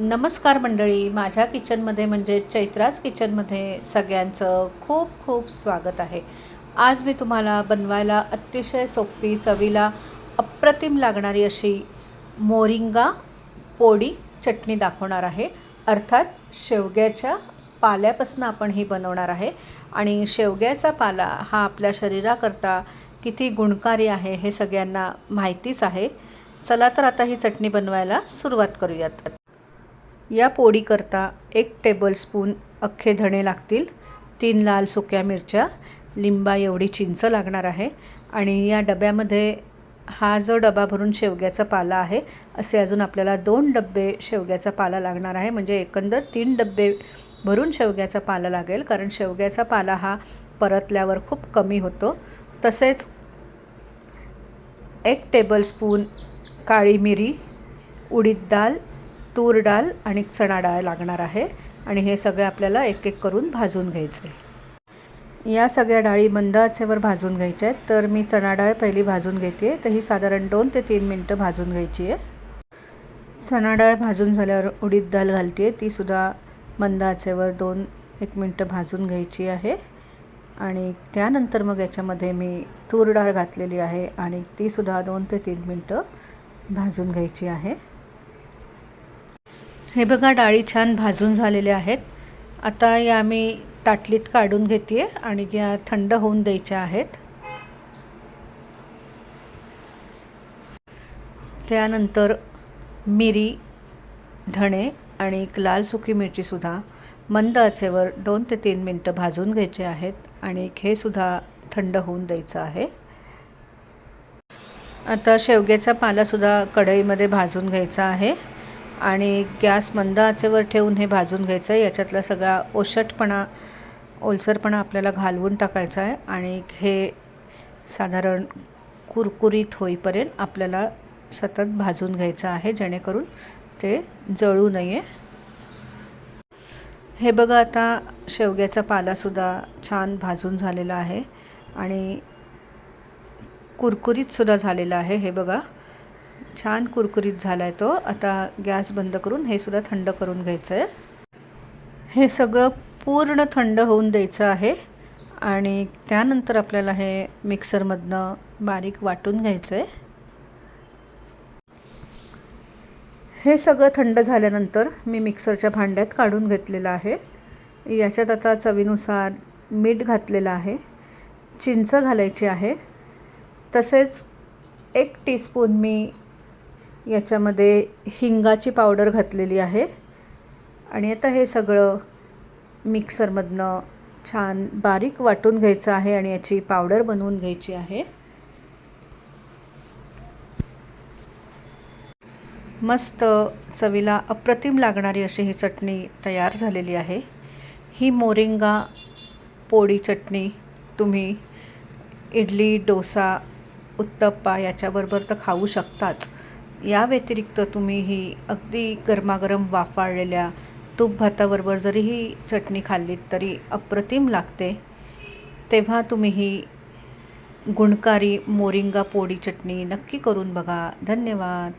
नमस्कार मंडळी. माझ्या किचनमध्ये म्हणजे चैत्राज किचनमध्ये सगळ्यांचं खूप खूप स्वागत आहे. आज मी तुम्हाला बनवायला अतिशय सोपी चवीला अप्रतिम लागणारी अशी मोरिंगा पोडी चटणी दाखवणार आहे. अर्थात शेवग्याच्या पाल्यापासून आपण ही बनवणार आहे. आणि शेवग्याचा पाला हा आपल्या शरीराकरता किती गुणकारी आहे हे सगळ्यांना माहितीच आहे. चला तर आता ही चटणी बनवायला सुरुवात करूयात. या पोळीकरता एक टेबलस्पून अख्खे धणे लागतील तीन लाल सुक्या मिरच्या लिंबा एवढी चिंच लागणार आहे आणि या डब्यामध्ये हा जो डबा भरून शेवग्याचा पाला आहे असे अजून आपल्याला दोन डब्बे शेवग्याचा पाला लागणार आहे. म्हणजे एकंदर तीन डब्बे भरून शेवग्याचा पाला लागेल कारण शेवग्याचा पाला हा परतल्यावर खूप कमी होतो. तसेच एक टेबलस्पून काळी मिरी उडीद डाळ तूर डाळ आणि चणा डाळ लागणार आहे आणि हे सगळे आपल्याला एक एक करून भाजून घ्यायचे. या सगळ्या डाळी मंद आचेवर भाजून घ्यायच्या आहेत. तर मी चणा डाळ पहिली भाजून घेते तर ही साधारण दोन ते तीन मिनटं भाजून घ्यायची आहे चणा डाळ भाजून झाल्यावर उडीद डाळ घालते आहे तीसुद्धा मंद आचेवर दोन एक मिनटं भाजून घ्यायची आहे. आणि त्यानंतर मग याच्यामध्ये मी तूर डाळ घातलेली आहे आणि तीसुद्धा दोन ते तीन मिनटं भाजून घ्यायची आहे. हे बघा डाळी छान भाजून झालेल्या आहेत. आता या मी ताटलीत काढून घेते आणि या थंड होऊन द्यायच्या आहेत. त्यानंतर मिरी धणे आणि एक लाल सुकी मिरचीसुद्धा मंद आचेवर दोन ते तीन मिनटं भाजून घ्यायचे आहेत आणि हे सुद्धा थंड होऊन द्यायचं आहे. आता शेवग्याचा पालासुद्धा कढईमध्ये भाजून घ्यायचा आहे. आणि गॅस मंद आचेवर ठेवून हे भाजून घ्यायचं आहे. याच्यातला सगळा ओशटपणा ओलसरपणा आपल्याला घालवून टाकायचा आहे आणि हे साधारण कुरकुरीत होईपर्यंत आपल्याला सतत भाजून घ्यायचं आहे जेणेकरून ते जळू नये. हे बघा आता शेवग्याचा पालासुद्धा छान भाजून झालेला आहे आणि कुरकुरीतसुद्धा झालेला आहे. हे बघा छान कुरकुरीत झाला आहे तो. आता गॅस बंद करून हे सुद्धा थंड करून घ्यायचं आहे हे सगळं पूर्ण थंड होऊन द्यायचं आहे. आणि त्यानंतर आपल्याला हे मिक्सरमधनं बारीक वाटून घ्यायचं आहे हे सगळं थंड झाल्यानंतर मी मिक्सरच्या भांड्यात काढून घेतलेलं आहे. याच्यात आता चवीनुसार मीठ घातलेलं आहे. चिंच घालायची आहे. तसेच एक टीस्पून मी याच्यामध्ये हिंगाची पावडर घातलेली आहे. आणि आता हे सगळं मिक्सरमधनं छान बारीक वाटून घ्यायचं आहे आणि याची पावडर बनवून घ्यायची आहे. मस्त चवीला अप्रतिम लागणारी अशी ही चटणी तयार झालेली आहे. ही मोरिंगा पोळी चटणी तुम्ही इडली डोसा उत्तप्पा याच्याबरोबर तर खाऊ शकताच. या व्यतिरिक्त तुम्ही ही अगदी गरमागरम वाफाळलेल्या तूप भाताबरोबर जरी ही चटणी खाल्लीत तरी अप्रतिम लागते. तेव्हा तुम्ही ही गुणकारी मोरिंगा पोळी चटणी नक्की करून बघा. धन्यवाद.